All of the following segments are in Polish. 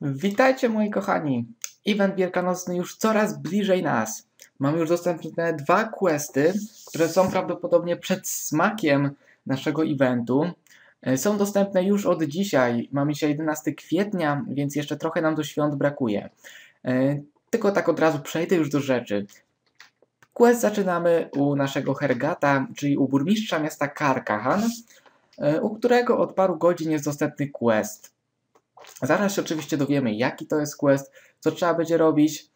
Witajcie moi kochani! Event wielkanocny już coraz bliżej nas. Mamy już dostępne dwa questy, które są prawdopodobnie przed smakiem naszego eventu. E, Są dostępne już od dzisiaj. Mamy dzisiaj 11 kwietnia, więc jeszcze trochę nam do świąt brakuje. E, Tylko tak od razu przejdę już do rzeczy. Quest zaczynamy u naszego Hergata, czyli u burmistrza miasta Karkahan, e, u którego od paru godzin jest dostępny quest. Zaraz się oczywiście dowiemy, jaki to jest quest, co trzeba będzie robić.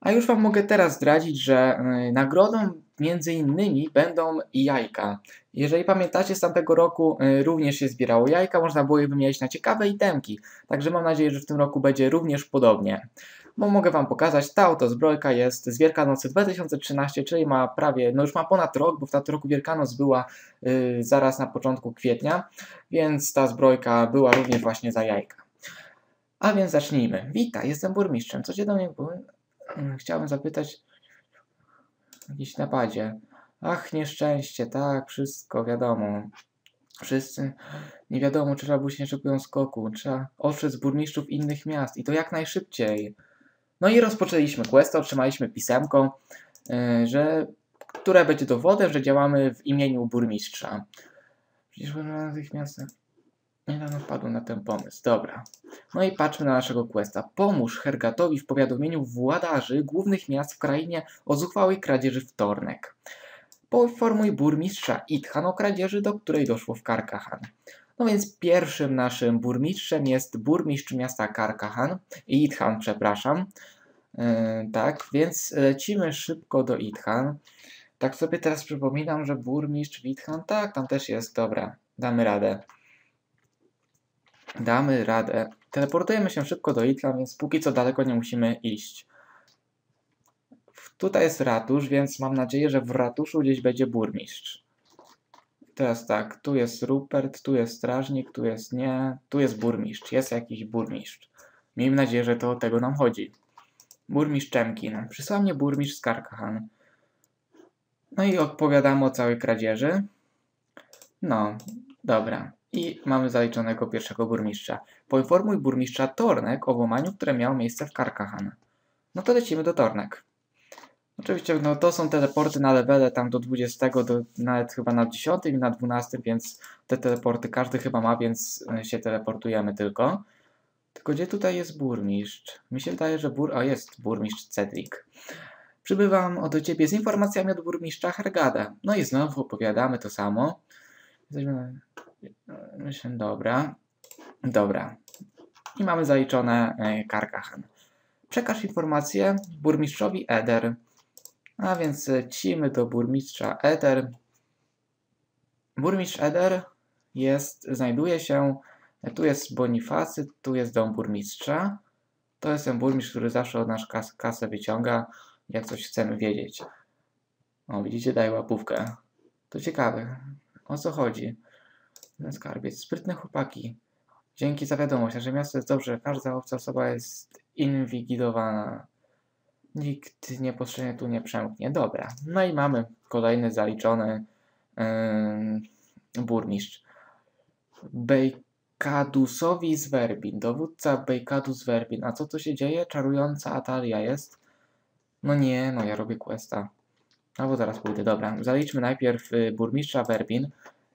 A już Wam mogę teraz zdradzić, że y, nagrodą między innymi będą jajka. Jeżeli pamiętacie, z tamtego roku y, również się zbierało jajka, można było je wymieniać na ciekawe itemki. Także mam nadzieję, że w tym roku będzie również podobnie. Bo mogę Wam pokazać, ta oto zbrojka jest z Wielkanocy 2013, czyli ma prawie, no już ma ponad rok, bo w tamtym roku Wielkanoc była y, zaraz na początku kwietnia, więc ta zbrojka była również właśnie za jajka. A więc zacznijmy. Witaj, jestem burmistrzem. Co cię do mnie było? Hmm, Chciałbym zapytać o jakiś napadzie. Ach, nieszczęście, tak, wszystko wiadomo. Wszyscy, nie wiadomo, czy rabusie szykują skoku. Trzeba otrzec burmistrzów innych miast i to jak najszybciej. No i rozpoczęliśmy quest, otrzymaliśmy pisemko, yy, że, które będzie dowodem, że działamy w imieniu burmistrza. Przecież w tych miastach niedawno wpadłem na ten pomysł. Dobra. No i patrzmy na naszego questa. Pomóż Hergatowi w powiadomieniu władarzy głównych miast w krainie o zuchwałej kradzieży wtornek. Poinformuj burmistrza Ithan o kradzieży, do której doszło w Karkahan. No więc pierwszym naszym burmistrzem jest burmistrz miasta Karkahan, Ithan, przepraszam. Yy, tak, więc lecimy szybko do Ithan. Tak sobie teraz przypominam, że burmistrz Ithan, tak, tam też jest, dobra, damy radę. Damy radę. Teleportujemy się szybko do Itla, więc póki co daleko nie musimy iść. Tutaj jest ratusz, więc mam nadzieję, że w ratuszu gdzieś będzie burmistrz. Teraz tak, tu jest Rupert, tu jest strażnik, tu jest nie, tu jest burmistrz. Jest jakiś burmistrz. Miejmy nadzieję, że to o tego nam chodzi. Burmistrz Czemkin. Przysłał mnie burmistrz z Karkahan. No i opowiadamy o całej kradzieży. No, dobra. I mamy zaliczonego pierwszego burmistrza. Poinformuj burmistrza Tornek o włamaniu, które miało miejsce w Karkahan. No to lecimy do Tornek. Oczywiście, no to są teleporty na levele tam do 20, do, nawet chyba na 10 i na 12, więc te teleporty każdy chyba ma, więc e, się teleportujemy tylko. Tylko gdzie tutaj jest burmistrz? Mi się wydaje, że bur... O, jest burmistrz Cedric. Przybywam do ciebie z informacjami od burmistrza Hergada. No i znowu opowiadamy to samo. Jesteśmy... Myślę, dobra. Dobra. I mamy zaliczone e, Karkahan. Przekaż informację burmistrzowi Eder. A więc lecimy do burmistrza Eder. Burmistrz Eder jest, znajduje się, tu jest Bonifacy, tu jest dom burmistrza. To jest ten burmistrz, który zawsze od nas kas, kasę wyciąga, jak coś chcemy wiedzieć. O, widzicie, daje łapówkę. To ciekawe. O co chodzi? Ten skarbiec. Sprytne chłopaki. Dzięki za wiadomość, że miasto jest dobrze. Każda obca osoba jest inwigilowana. Nikt niepotrzebnie tu nie przemknie. Dobra. No i mamy kolejny zaliczony yy, burmistrz. Bejkadusowi z Werbin. Dowódca Bejkadus Werbin. A co tu się dzieje? Czarująca Atalia jest? No nie, no ja robię questa. Albo zaraz pójdę. Dobra. Zaliczmy najpierw y, burmistrza Werbin.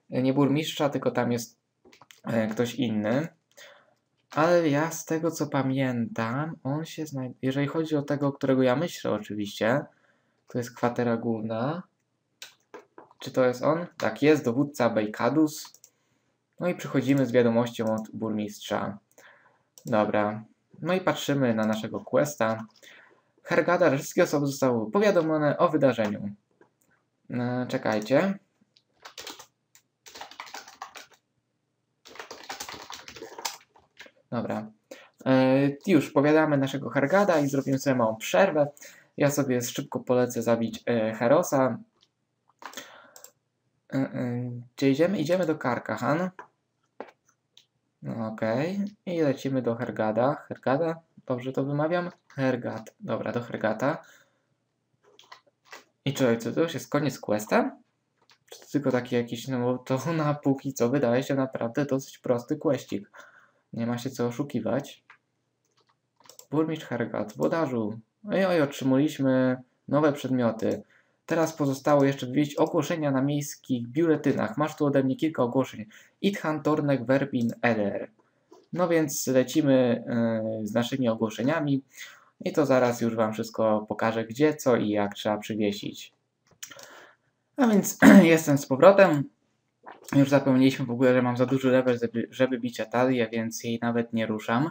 Nie burmistrza, tylko tam jest y, ktoś inny. Ale ja z tego co pamiętam, on się znajduje. Jeżeli chodzi o tego, którego ja myślę, oczywiście, to jest kwatera główna. Czy to jest on? Tak, jest dowódca Bejkadus. No i przychodzimy z wiadomością od burmistrza. Dobra. No i patrzymy na naszego questa. Hergada, wszystkie osoby zostały powiadomione o wydarzeniu. E, czekajcie. Dobra. E, już powiadamy naszego Hargada i zrobimy sobie małą przerwę. Ja sobie szybko polecę zabić e, Herosa. E, gdzie idziemy? Idziemy do Karkahan. No, Okej. I lecimy do Hergada. Hergada? Dobrze to wymawiam? Hergat. Dobra, do Hergata. I czy co to już jest koniec questa? Czy to tylko taki jakiś, no bo to na póki co wydaje się naprawdę dosyć prosty questik. Nie ma się co oszukiwać. Burmistrz Hergat, włodarzu. Oj, oj, otrzymaliśmy nowe przedmioty. Teraz pozostało jeszcze wywieźć ogłoszenia na miejskich biuletynach. Masz tu ode mnie kilka ogłoszeń. Ithan, Tornek, Verbin, Eder. No więc lecimy yy, z naszymi ogłoszeniami i to zaraz już Wam wszystko pokażę, gdzie, co i jak trzeba przywiesić. A więc jestem z powrotem. Już zapomnieliśmy w ogóle, że mam za duży level, żeby, żeby bić Atalię, więc jej nawet nie ruszam.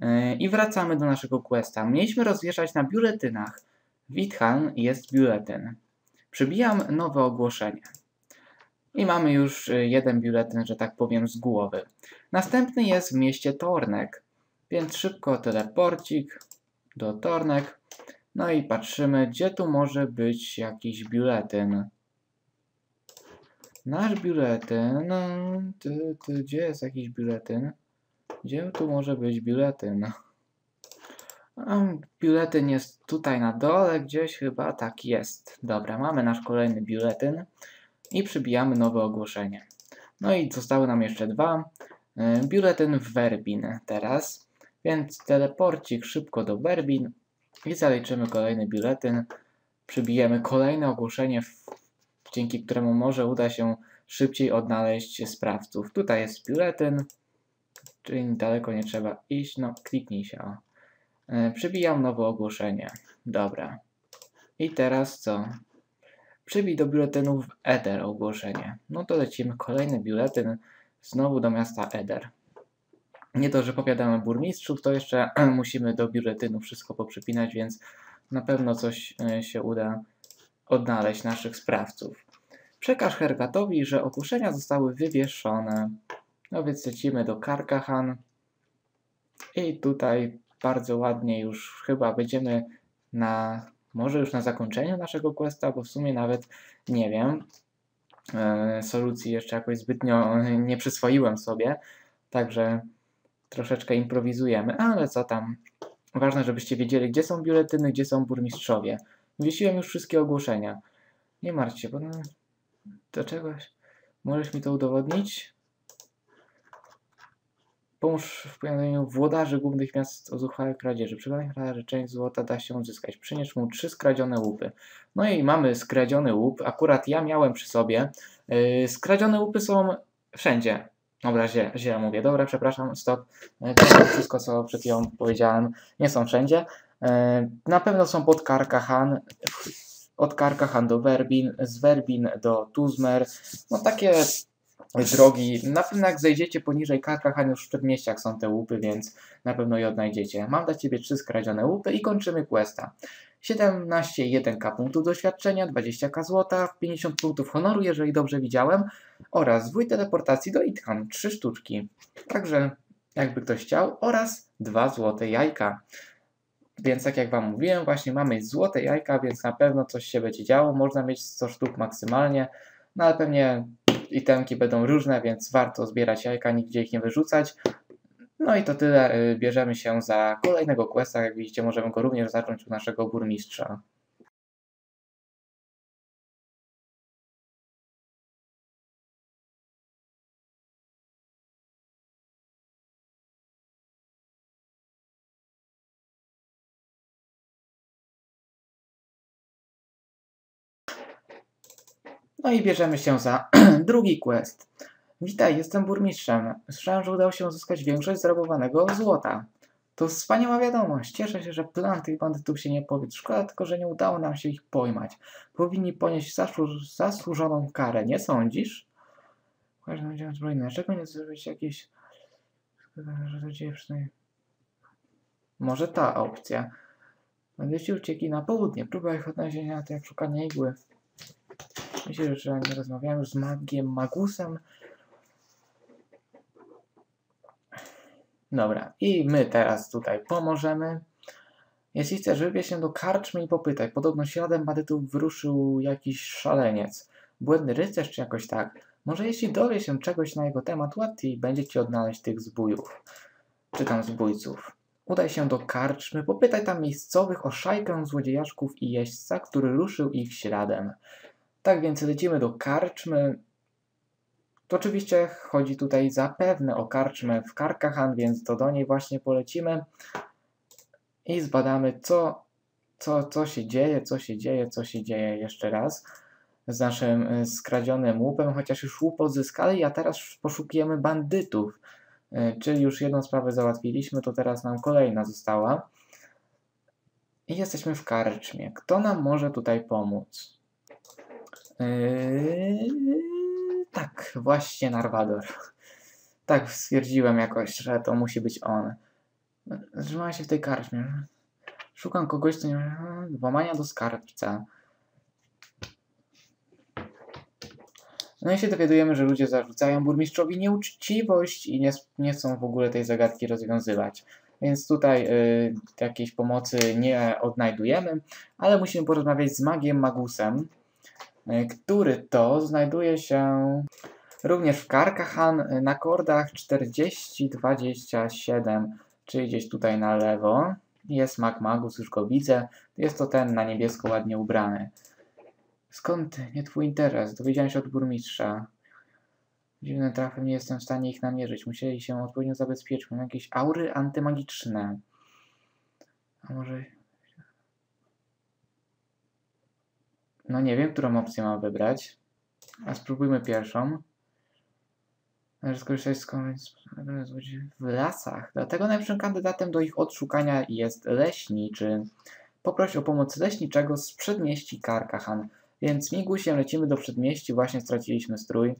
Yy, I wracamy do naszego questa. Mieliśmy rozwieszać na biuletynach. Withan jest biuletyn. Przybijam nowe ogłoszenie. I mamy już y, jeden biuletyn, że tak powiem, z głowy. Następny jest w mieście Tornek. Więc szybko teleporcik do Tornek. No i patrzymy, gdzie tu może być jakiś biuletyn. Nasz biuletyn. Ty, ty, gdzie jest jakiś biuletyn? Gdzie tu może być biuletyn? Biuletyn jest tutaj na dole, gdzieś chyba tak jest. Dobra, mamy nasz kolejny biuletyn i przybijamy nowe ogłoszenie. No i zostały nam jeszcze dwa. E, biuletyn w Werbin teraz, więc teleporcik szybko do Werbin i zaliczymy kolejny biuletyn. Przybijemy kolejne ogłoszenie, dzięki któremu może uda się szybciej odnaleźć sprawców. Tutaj jest biuletyn, czyli daleko nie trzeba iść. No, kliknij się. O. E, przybijam nowe ogłoszenie. Dobra. I teraz co? Przybij do biuletynów Eder ogłoszenie. No to lecimy. Kolejny biuletyn znowu do miasta Eder. Nie to, że powiadamy burmistrzów, to jeszcze musimy do biuletynu wszystko poprzypinać, więc na pewno coś e, się uda odnaleźć naszych sprawców. Przekaż Hergatowi, że ogłoszenia zostały wywieszone. No więc lecimy do Karkahan. I tutaj bardzo ładnie już chyba będziemy na, może już na zakończeniu naszego questa, bo w sumie nawet nie wiem, e, solucji jeszcze jakoś zbytnio nie przyswoiłem sobie, także troszeczkę improwizujemy, ale co tam. Ważne, żebyście wiedzieli, gdzie są biuletyny, gdzie są burmistrzowie. Wywiesiłem już wszystkie ogłoszenia. Nie martwcie, bo no, do czegoś. Możesz mi to udowodnić? Pomóż w pojawieniu włodarzy głównych miast o zuchwałej kradzieży. Przy kradzieży część złota da się uzyskać. Przynieś mu trzy skradzione łupy. No i mamy skradziony łup. Akurat ja miałem przy sobie. Yy, skradzione łupy są wszędzie. Dobra, źle, źle mówię. Dobra, przepraszam, stop. Yy, to wszystko, co przed chwilą powiedziałem, nie są wszędzie. Yy, na pewno są pod Karkahan. Od Karkahan do Werbin, z Werbin do Tuzmer. No takie drogi. Na pewno jak zejdziecie poniżej Karkahan już w przedmieściach są te łupy, więc na pewno je odnajdziecie. Mam dla Ciebie trzy skradzione łupy i kończymy questa. 17 1k punktów doświadczenia, 20k złota, 50 punktów honoru, jeżeli dobrze widziałem, oraz zwój teleportacji do Ithan, 3 sztuczki. Także, jakby ktoś chciał, oraz 2 złote jajka. Więc tak jak Wam mówiłem, właśnie mamy złote jajka, więc na pewno coś się będzie działo. Można mieć 100 sztuk maksymalnie, no ale pewnie itemki będą różne, więc warto zbierać jajka, nigdzie ich nie wyrzucać. No i to tyle. Y, bierzemy się za kolejnego questa. Jak widzicie, możemy go również zacząć u naszego burmistrza. No i bierzemy się za drugi quest. Witaj, jestem burmistrzem. Słyszałem, że udało się uzyskać większość zrabowanego złota. To wspaniała wiadomość. Cieszę się, że plan tych bandytów się nie powiedz. Szkoda tylko, że nie udało nam się ich pojmać. Powinni ponieść zasłu- zasłużoną karę, nie sądzisz? Każdy będzie zbrojny. Dlaczego nie zrobić jakieś... że to dzieje przynajmniej... Może ta opcja. Bandyci uciekli na południe. Próba ich odnalezienia to jak szukanie igły. Myślę, że nie rozmawiałem już z magiem Magusem. Dobra, i my teraz tutaj pomożemy. Jeśli chcesz, wybierz się do karczmy i popytaj. Podobno śladem bandytów wyruszył jakiś szaleniec. Błędny rycerz czy jakoś tak. Może jeśli dowie się czegoś na jego temat, łatwiej będzie ci odnaleźć tych zbójów. Czy tam zbójców. Udaj się do karczmy, popytaj tam miejscowych o szajkę złodziejaszków i jeźdźca, który ruszył ich śladem. Tak więc lecimy do karczmy. To oczywiście chodzi tutaj zapewne o karczmę w Karkahan, więc to do niej właśnie polecimy. i zbadamy, co, co, co się dzieje, co się dzieje, co się dzieje jeszcze raz z naszym y, skradzionym łupem, chociaż już łup odzyskali, a teraz poszukujemy bandytów. Y, czyli już jedną sprawę załatwiliśmy, to teraz nam kolejna została. I jesteśmy w karczmie. Kto nam może tutaj pomóc? Yy, tak, właśnie Narwador. Tak, stwierdziłem jakoś, że to musi być on. Zatrzymałem się w tej karczmie. Szukam kogoś, co nie... Włamania do skarbca. No i się dowiadujemy, że ludzie zarzucają burmistrzowi nieuczciwość i nie, nie chcą w ogóle tej zagadki rozwiązywać. Więc tutaj y, jakiejś pomocy nie odnajdujemy, ale musimy porozmawiać z magiem Magusem, który to znajduje się również w Karkahan na kordach 40-27, czyli gdzieś tutaj na lewo. Jest mag Magus, już go widzę. Jest to ten na niebiesko ładnie ubrany. Skąd nie twój interes? Dowiedziałem się od burmistrza. Dziwnym trafem nie jestem w stanie ich namierzyć. Musieli się odpowiednio zabezpieczyć. Mam jakieś aury antymagiczne. A może... No nie wiem, którą opcję mam wybrać. A spróbujmy pierwszą. Należy skorzystać z w lasach. Dlatego najlepszym kandydatem do ich odszukania jest leśniczy. Poproś o pomoc leśniczego z przedmieści Karkahan. Więc migusiem lecimy do przedmieści. Właśnie straciliśmy strój.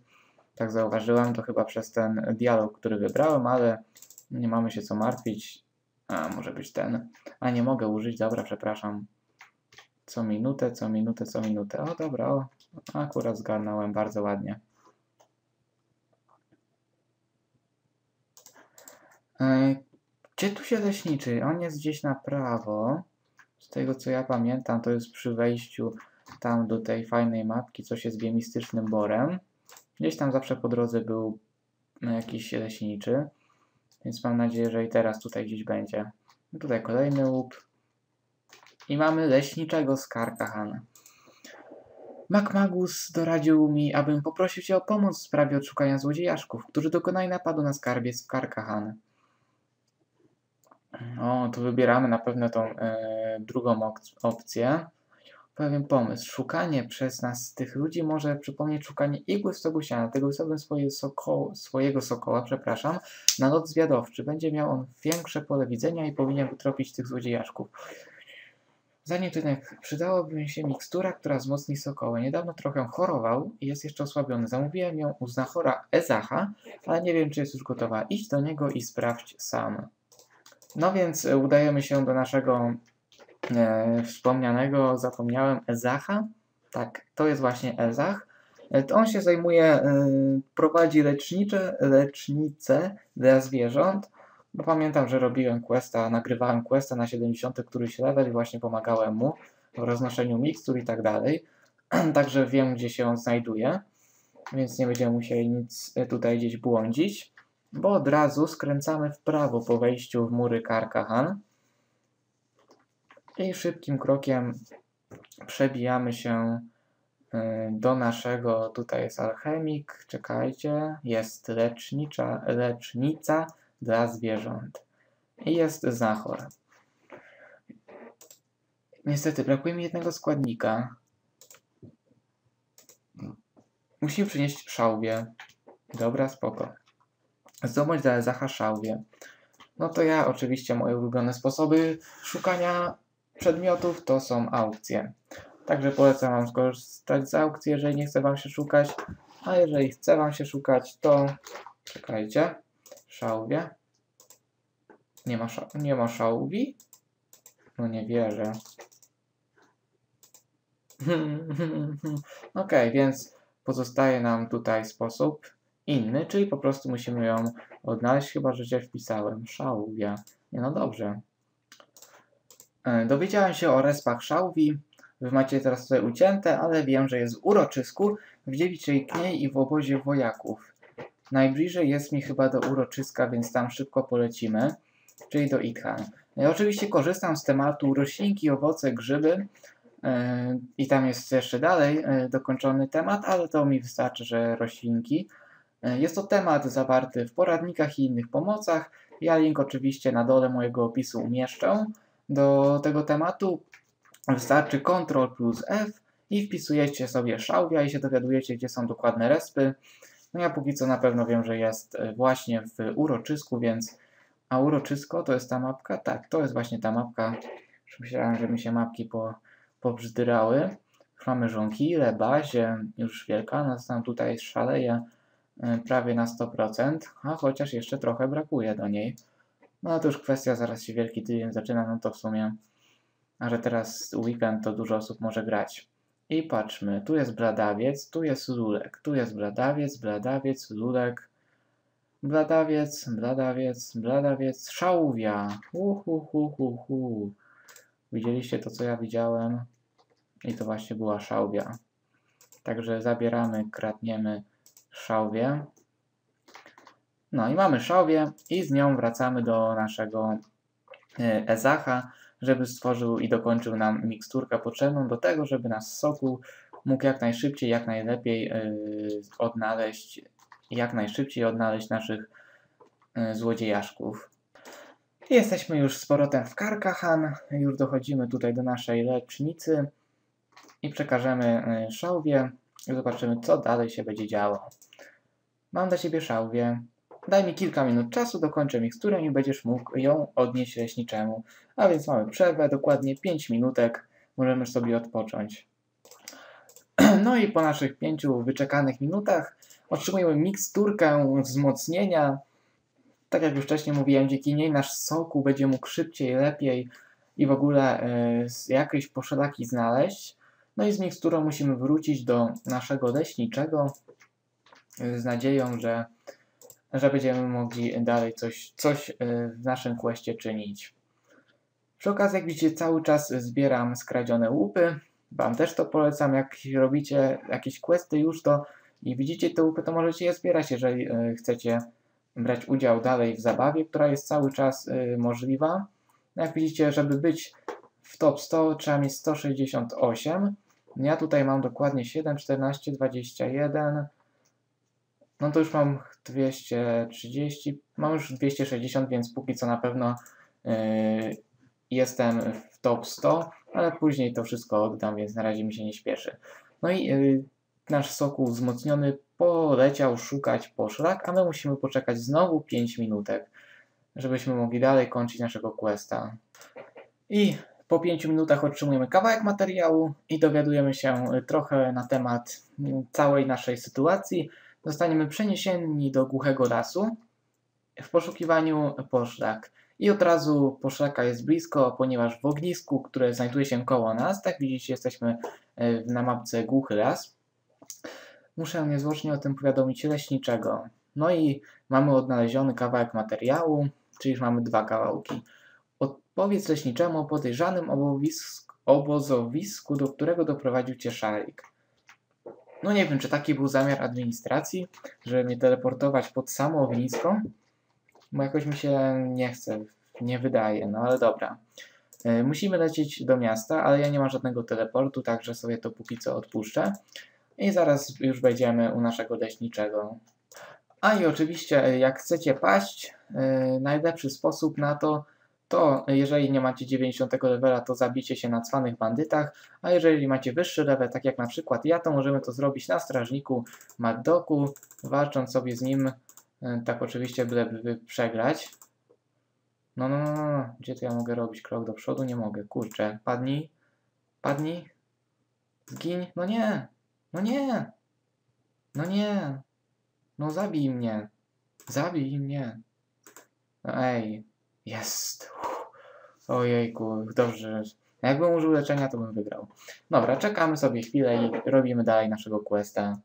Tak zauważyłem, to chyba przez ten dialog, który wybrałem, ale nie mamy się co martwić. A, może być ten. A, nie mogę użyć, dobra, przepraszam. Co minutę, co minutę, co minutę. O, dobra, o. Akurat zgarnąłem bardzo ładnie. E, gdzie tu się leśniczy? On jest gdzieś na prawo. Z tego co ja pamiętam, to jest przy wejściu tam do tej fajnej mapki, co się zwie mistycznym borem. Gdzieś tam zawsze po drodze był no, jakiś leśniczy, więc mam nadzieję, że i teraz tutaj gdzieś będzie. Tutaj kolejny łup. I mamy leśniczego z Karkahan. Makmagus doradził mi, abym poprosił cię o pomoc w sprawie odszukania złodziejaszków, którzy dokonali napadu na skarbiec w Karkahan. O, tu wybieramy na pewno tą e, drugą opcję pewien pomysł. Szukanie przez nas tych ludzi może przypomnieć szukanie igły w stogu siana. Tego wysłałbym swoje soko, swojego sokoła, przepraszam, na lot zwiadowczy. Będzie miał on większe pole widzenia i powinien wytropić tych złodziejaszków. Zanim to jednak przydałoby mi się mikstura, która wzmocni sokoły. Niedawno trochę chorował i jest jeszcze osłabiony. Zamówiłem ją u znachora Ezacha, ale nie wiem, czy jest już gotowa. Idź do niego i sprawdź sam. No więc udajemy się do naszego e, wspomnianego, zapomniałem, Ezacha. Tak, to jest właśnie Ezach. E, to on się zajmuje, e, prowadzi lecznicze, lecznice dla zwierząt. Bo pamiętam, że robiłem questa, nagrywałem questa na 70 któryś level i właśnie pomagałem mu w roznoszeniu mikstur i tak dalej. Także wiem, gdzie się on znajduje, więc nie będziemy musieli nic e, tutaj gdzieś błądzić, bo od razu skręcamy w prawo po wejściu w mury Karkahan. I szybkim krokiem przebijamy się y, do naszego, tutaj jest alchemik, czekajcie, jest lecznicza, lecznica dla zwierząt i jest znachor. Niestety, brakuje mi jednego składnika. Musimy przynieść szałwię. Dobra, spoko. Zdobądź dla Zacha. No to ja oczywiście moje ulubione sposoby szukania przedmiotów to są aukcje. Także polecam Wam skorzystać z aukcji, jeżeli nie chce Wam się szukać. A jeżeli chce Wam się szukać, to czekajcie. Szałwie. Nie ma, sza nie ma szałwi? No nie wierzę. ok, więc pozostaje nam tutaj sposób inny, czyli po prostu musimy ją odnaleźć, chyba że źle wpisałem. Szałwia. Nie no dobrze. E, dowiedziałem się o respach szałwi. Wy macie teraz tutaj ucięte, ale wiem, że jest w uroczysku, w dziewiczej kniej i w obozie wojaków. Najbliżej jest mi chyba do uroczyska, więc tam szybko polecimy, czyli do Ithan. Ja e, oczywiście korzystam z tematu roślinki, owoce, grzyby yy, i tam jest jeszcze dalej yy, dokończony temat, ale to mi wystarczy, że roślinki. Yy, jest to temat zawarty w poradnikach i innych pomocach. Ja link oczywiście na dole mojego opisu umieszczę. do tego tematu, wystarczy Ctrl plus F i wpisujecie sobie szałwia i się dowiadujecie, gdzie są dokładne respy. No ja póki co na pewno wiem, że jest e, właśnie w uroczysku, więc a uroczysko to jest ta mapka? Tak, to jest właśnie ta mapka. Już myślałem, że mi się mapki po, pobrzdyrały. Mamy żonkile, bazie, już wielka, nas tam tutaj szaleje e, prawie na 100%, a chociaż jeszcze trochę brakuje do niej. No to już kwestia, zaraz się wielki tydzień zaczyna, no to w sumie, a że teraz weekend to dużo osób może grać. I patrzmy, tu jest Bladawiec, tu jest Lulek, tu jest Bladawiec, Bladawiec, Lulek, Bladawiec, Bladawiec, Bladawiec, Szałwia. Uhu, hu, hu, hu. Widzieliście to, co ja widziałem? I to właśnie była Szałwia. Także zabieramy, kradniemy Szałwię. No i mamy Szałwię i z nią wracamy do naszego e, Ezacha, żeby stworzył i dokończył nam miksturkę potrzebną do tego, żeby nasz soku mógł jak najszybciej, jak najlepiej yy, odnaleźć, jak najszybciej odnaleźć naszych yy, złodziejaszków. Jesteśmy już z powrotem w Karkahan, już dochodzimy tutaj do naszej lecznicy i przekażemy yy, szałwie i zobaczymy, co dalej się będzie działo. Mam dla Ciebie szałwie. Daj mi kilka minut czasu, dokończę miksturę i będziesz mógł ją odnieść leśniczemu. A więc mamy przerwę, dokładnie 5 minutek. Możemy sobie odpocząć. No i po naszych 5 wyczekanych minutach otrzymujemy miksturkę wzmocnienia. Tak jak już wcześniej mówiłem, dzięki niej nasz soku będzie mógł szybciej, lepiej i w ogóle y, jakieś poszlaki znaleźć. No i z miksturą musimy wrócić do naszego leśniczego z nadzieją, że że będziemy mogli dalej coś, coś e, w naszym questie czynić. Przy okazji, jak widzicie, cały czas zbieram skradzione łupy. Wam też to polecam, jak robicie jakieś questy już to i widzicie te łupy, to możecie je zbierać, jeżeli e, chcecie brać udział dalej w zabawie, która jest cały czas e, możliwa. Jak widzicie, żeby być w top 100 trzeba mieć 168. Ja tutaj mam dokładnie 7, 14, 21, no to już mam 230, mam już 260, więc póki co na pewno yy, jestem w top 100, ale później to wszystko oddam, więc na razie mi się nie śpieszy. No i yy, nasz sokół wzmocniony poleciał szukać poszlak, a my musimy poczekać znowu 5 minutek, żebyśmy mogli dalej kończyć naszego questa. I po 5 minutach otrzymujemy kawałek materiału i dowiadujemy się trochę na temat całej naszej sytuacji zostaniemy przeniesieni do głuchego lasu w poszukiwaniu poszlak. I od razu poszlaka jest blisko, ponieważ w ognisku, które znajduje się koło nas, tak widzicie, jesteśmy e, na mapce głuchy las. Muszę niezwłocznie o tym powiadomić leśniczego. No i mamy odnaleziony kawałek materiału, czyli mamy dwa kawałki. Odpowiedz leśniczemu o podejrzanym obozowisku, do którego doprowadził cię szalik. No nie wiem, czy taki był zamiar administracji, żeby mnie teleportować pod samo ognisko, bo jakoś mi się nie chce, nie wydaje, no ale dobra. E, musimy lecieć do miasta, ale ja nie mam żadnego teleportu, także sobie to póki co odpuszczę. I zaraz już będziemy u naszego leśniczego. A i oczywiście, jak chcecie paść, yy, najlepszy sposób na to to jeżeli nie macie 90 levela, to zabicie się na cwanych bandytach, a jeżeli macie wyższy level, tak jak na przykład ja, to możemy to zrobić na strażniku Maddoku, walcząc sobie z nim, e, tak oczywiście byleby przegrać. No, no, no, no, gdzie to ja mogę robić? Krok do przodu? Nie mogę, kurczę, padnij, padnij, zgiń, no nie, no nie, no nie, no zabij mnie, zabij mnie, no ej, jest. Ojejku, dobrze. Jakbym użył leczenia, to bym wygrał. Dobra, czekamy sobie chwilę i robimy dalej naszego questa.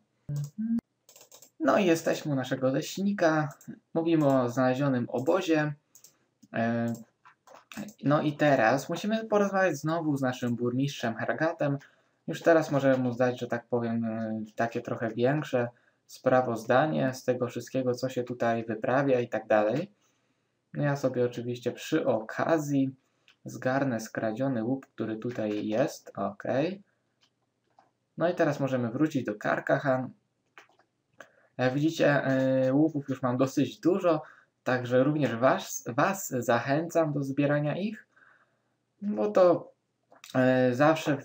No i jesteśmy u naszego leśnika. Mówimy o znalezionym obozie. E, no i teraz musimy porozmawiać znowu z naszym burmistrzem Hergatem. Już teraz możemy mu zdać, że tak powiem, e, takie trochę większe sprawozdanie z tego wszystkiego, co się tutaj wyprawia i tak dalej. Ja sobie oczywiście przy okazji zgarnę skradziony łup, który tutaj jest. Ok. No i teraz możemy wrócić do Karkahan. Jak widzicie, yy, łupów już mam dosyć dużo, także również was, was zachęcam do zbierania ich. No to e, zawsze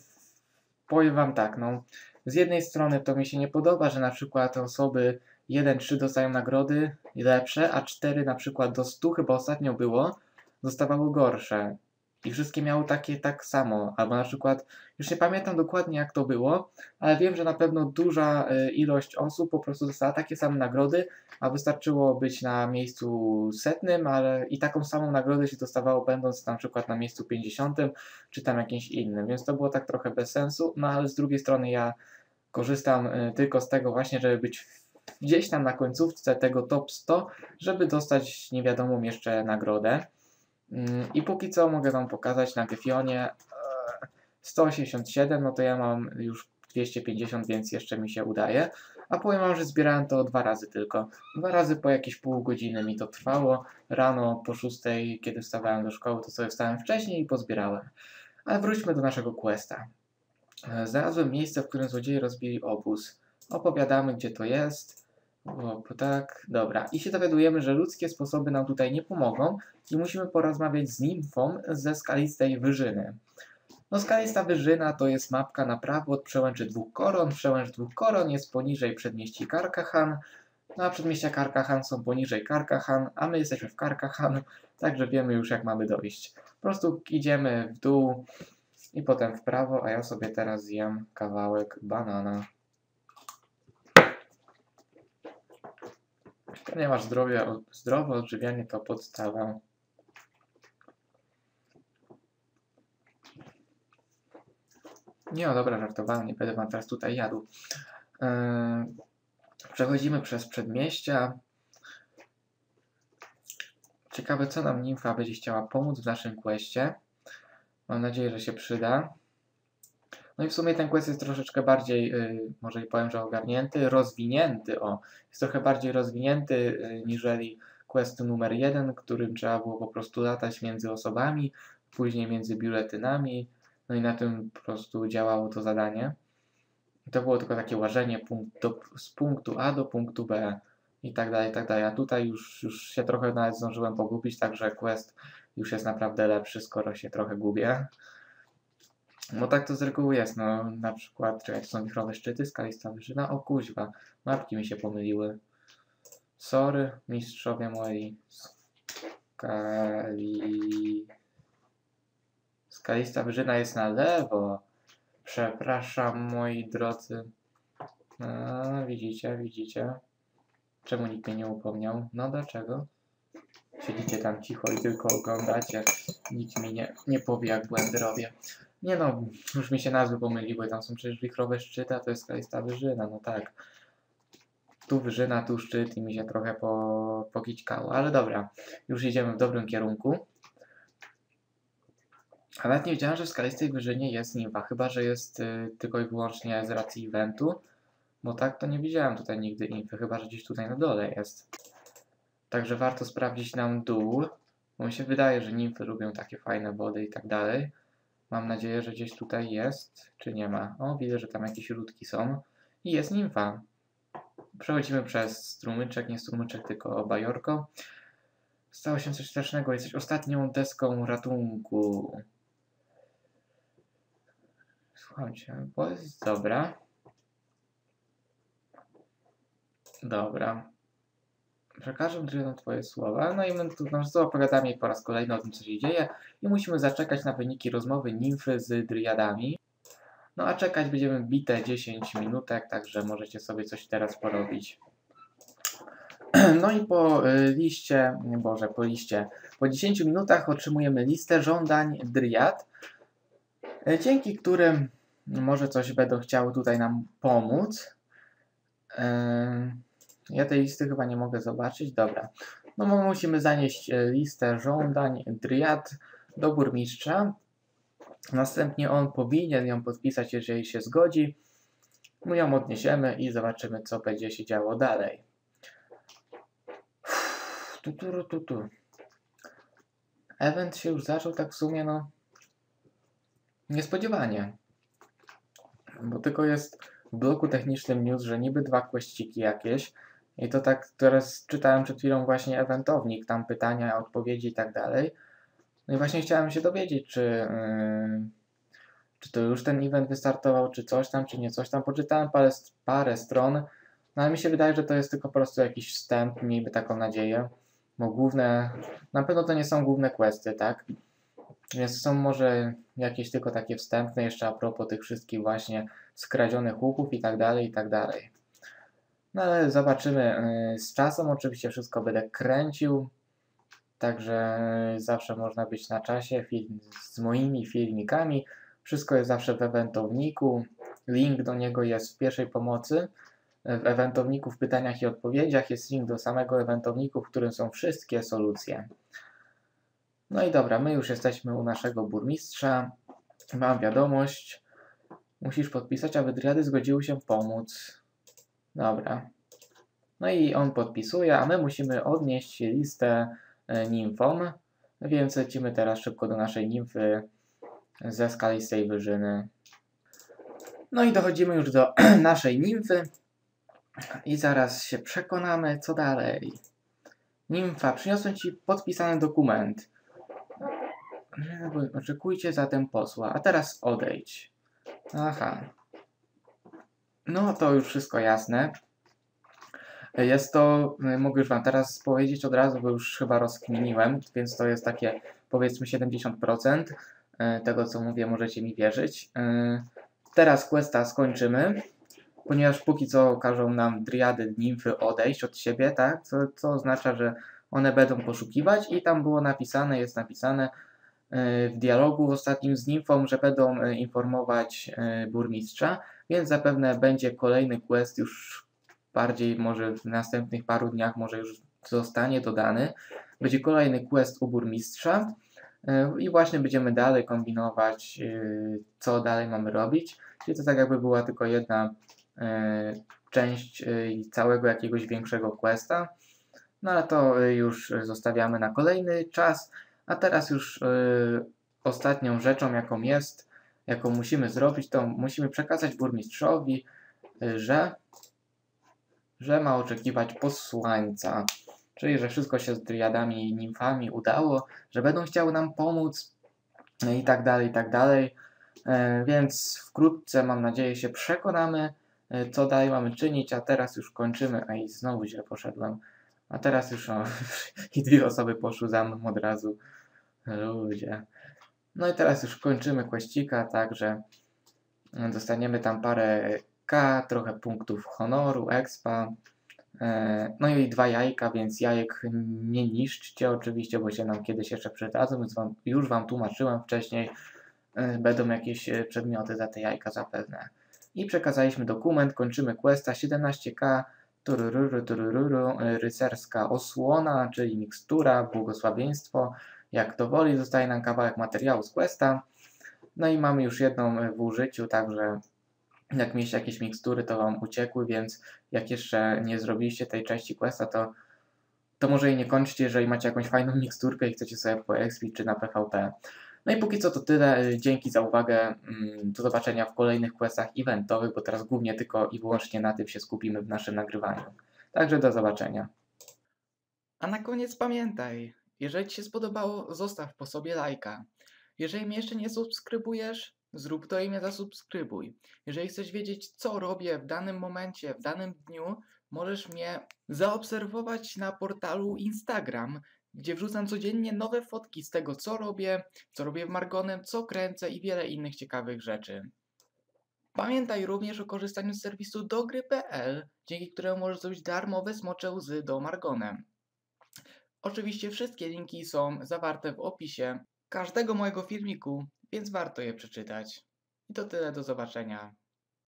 powiem wam tak, no. Z jednej strony to mi się nie podoba, że na przykład osoby 1-3 dostają nagrody lepsze, a 4 na przykład do 100 chyba ostatnio było, dostawały gorsze. I wszystkie miały takie tak samo. Albo na przykład, już nie pamiętam dokładnie jak to było, ale wiem, że na pewno duża y, ilość osób po prostu dostała takie same nagrody, a wystarczyło być na miejscu setnym, ale i taką samą nagrodę się dostawało będąc na przykład na miejscu 50 czy tam jakimś innym. Więc to było tak trochę bez sensu, no ale z drugiej strony ja korzystam y, tylko z tego właśnie, żeby być gdzieś tam na końcówce tego top 100, żeby dostać nie wiadomo jeszcze nagrodę. Mm, I póki co mogę Wam pokazać na Gefionie 187, no to ja mam już 250, więc jeszcze mi się udaje. A powiem Wam, że zbierałem to dwa razy tylko. Dwa razy po jakieś pół godziny mi to trwało. Rano po 6, kiedy wstawałem do szkoły, to sobie wstałem wcześniej i pozbierałem. Ale wróćmy do naszego questa. E, znalazłem miejsce, w którym złodzieje rozbili obóz. Opowiadamy, gdzie to jest. O, tak, dobra. I się dowiadujemy, że ludzkie sposoby nam tutaj nie pomogą i musimy porozmawiać z nimfą ze skalistej wyżyny. No skalista wyżyna to jest mapka na prawo od przełęczy dwóch koron. Przełęcz dwóch koron jest poniżej przedmieści Karkahan, no a przedmieścia Karkahan są poniżej Karkahan, a my jesteśmy w Karkahan, także wiemy już jak mamy dojść. Po prostu idziemy w dół i potem w prawo, a ja sobie teraz zjem kawałek banana. Ponieważ zdrowie, zdrowe odżywianie to podstawa. Nie, no dobra, żartowałem, nie będę wam teraz tutaj jadł. Yy, przechodzimy przez przedmieścia. Ciekawe, co nam nimfa będzie chciała pomóc w naszym questie. Mam nadzieję, że się przyda. No i w sumie ten quest jest troszeczkę bardziej, yy, może i powiem, że ogarnięty, rozwinięty, o. Jest trochę bardziej rozwinięty, yy, niżeli quest numer jeden, którym trzeba było po prostu latać między osobami, później między biuletynami, no i na tym po prostu działało to zadanie. I to było tylko takie łażenie punkt do, z punktu A do punktu B i tak dalej, i tak dalej. A tutaj już, już się trochę nawet zdążyłem pogubić, także quest już jest naprawdę lepszy, skoro się trochę gubię. No tak to z reguły jest, no na przykład, to są wichrowe szczyty, skalista wyżyna, o kuźwa, mapki mi się pomyliły. Sorry, mistrzowie moi. Skali... Skalista wyżyna jest na lewo. Przepraszam, moi drodzy. A, widzicie, widzicie. Czemu nikt mnie nie upomniał? No dlaczego? Siedzicie tam cicho i tylko oglądacie. Nikt mi nie, nie powie, jak błędy robię. Nie no, już mi się nazwy pomyliły. Tam są przecież wichrowe szczyty, a to jest skalista wyżyna. No tak. Tu wyżyna, tu szczyt i mi się trochę po, pokićkało. Ale dobra, już idziemy w dobrym kierunku. A nawet nie wiedziałem, że w skalistej wyżynie jest nimfa, chyba że jest y, tylko i wyłącznie z racji eventu. Bo tak to nie widziałem tutaj nigdy infy, chyba że gdzieś tutaj na dole jest. Także warto sprawdzić nam dół, bo mi się wydaje, że nimfy lubią takie fajne wody i tak dalej. Mam nadzieję, że gdzieś tutaj jest, czy nie ma. O, widzę, że tam jakieś rudki są. I jest nimfa. Przechodzimy przez strumyczek, nie strumyczek, tylko bajorko. Stało się coś strasznego, jesteś ostatnią deską ratunku. Słuchajcie, bo jest dobra. Dobra. Przekażę Drionom Twoje słowa. No i no, opowiadamy jej po raz kolejny o tym, co się dzieje. I musimy zaczekać na wyniki rozmowy nimfy z dryadami. No a czekać będziemy bite 10 minutek, także możecie sobie coś teraz porobić. No i po y, liście, Boże, po liście, po 10 minutach otrzymujemy listę żądań dryad, y, dzięki którym może coś będą chciały tutaj nam pomóc. Y, ja tej listy chyba nie mogę zobaczyć. Dobra. No musimy zanieść listę żądań dryad do burmistrza. Następnie on powinien ją podpisać, jeżeli się zgodzi. My ją odniesiemy i zobaczymy, co będzie się działo dalej. Tu, tu, tu, tu. Event się już zaczął tak w sumie, no niespodziewanie. Bo tylko jest w bloku technicznym news, że niby dwa kweściki jakieś i to tak teraz czytałem przed chwilą właśnie eventownik, tam pytania, odpowiedzi i tak dalej. No i właśnie chciałem się dowiedzieć, czy, yy, czy to już ten event wystartował, czy coś tam, czy nie coś tam. Poczytałem parę, parę stron, no ale mi się wydaje, że to jest tylko po prostu jakiś wstęp, miejmy taką nadzieję, bo główne, na pewno to nie są główne questy, tak? Więc są może jakieś tylko takie wstępne jeszcze a propos tych wszystkich właśnie skradzionych łuków i tak dalej, i tak dalej. No ale zobaczymy y, z czasem, oczywiście wszystko będę kręcił, także zawsze można być na czasie film, z moimi filmikami. Wszystko jest zawsze w eventowniku, link do niego jest w pierwszej pomocy. W eventowniku w pytaniach i odpowiedziach jest link do samego eventowniku, w którym są wszystkie solucje. No i dobra, my już jesteśmy u naszego burmistrza. Mam wiadomość. Musisz podpisać, aby driady zgodziły się pomóc. Dobra. No i on podpisuje, a my musimy odnieść listę e, nimfom. Więc lecimy teraz szybko do naszej nimfy ze skalistej wyżyny. No i dochodzimy już do naszej nimfy. I zaraz się przekonamy, co dalej. Nimfa, przyniosłem Ci podpisany dokument. Oczekujcie zatem posła, a teraz odejdź. Aha. No to już wszystko jasne. Jest to, mogę już Wam teraz powiedzieć od razu, bo już chyba rozkminiłem, więc to jest takie powiedzmy 70% e, tego co mówię, możecie mi wierzyć. E, teraz questa skończymy, ponieważ póki co każą nam driady, nimfy odejść od siebie, tak? Co, co oznacza, że one będą poszukiwać i tam było napisane, jest napisane, w dialogu ostatnim z nimfą, że będą informować burmistrza, więc zapewne będzie kolejny quest już bardziej może w następnych paru dniach może już zostanie dodany. Będzie kolejny quest u burmistrza e, i właśnie będziemy dalej kombinować, co dalej mamy robić. Czyli to tak jakby była tylko jedna część całego jakiegoś większego questa. No ale to już zostawiamy na kolejny czas. A teraz już y, ostatnią rzeczą, jaką jest, jaką musimy zrobić, to musimy przekazać burmistrzowi, y, że, że ma oczekiwać posłańca. Czyli, że wszystko się z driadami i nimfami udało, że będą chciały nam pomóc y, i tak dalej, i tak dalej. Więc wkrótce, mam nadzieję, się przekonamy, co dalej mamy czynić, a teraz już kończymy. A i znowu źle poszedłem. A teraz już o, i dwie osoby poszły za mną od razu. Ludzie. No i teraz już kończymy kweścika, także dostaniemy tam parę K, trochę punktów honoru, expa. E, no i dwa jajka, więc jajek nie niszczcie oczywiście, bo się nam kiedyś jeszcze przydadzą, więc wam, już Wam tłumaczyłem wcześniej, e, będą jakieś e, przedmioty za te jajka zapewne. I przekazaliśmy dokument, kończymy questa 17k, turururu, turururu, rycerska osłona, czyli mikstura, błogosławieństwo, jak to woli, zostaje nam kawałek materiału z Questa. No i mamy już jedną w użyciu, także jak mieliście jakieś mikstury, to Wam uciekły, więc jak jeszcze nie zrobiliście tej części Questa, to, to może jej nie kończcie, jeżeli macie jakąś fajną miksturkę i chcecie sobie poexpić czy na PvP. No i póki co to tyle. Dzięki za uwagę. Mm, do zobaczenia w kolejnych questach eventowych, bo teraz głównie tylko i wyłącznie na tym się skupimy w naszym nagrywaniu. Także do zobaczenia. A na koniec pamiętaj, jeżeli Ci się spodobało, zostaw po sobie lajka. Jeżeli mnie jeszcze nie subskrybujesz, zrób to i mnie zasubskrybuj. Jeżeli chcesz wiedzieć, co robię w danym momencie, w danym dniu, możesz mnie zaobserwować na portalu Instagram, gdzie wrzucam codziennie nowe fotki z tego, co robię, co robię w Margonem, co kręcę i wiele innych ciekawych rzeczy. Pamiętaj również o korzystaniu z serwisu dogry.pl, dzięki któremu możesz zrobić darmowe smocze łzy do Margonem. Oczywiście wszystkie linki są zawarte w opisie każdego mojego filmiku, więc warto je przeczytać. I to tyle, do zobaczenia.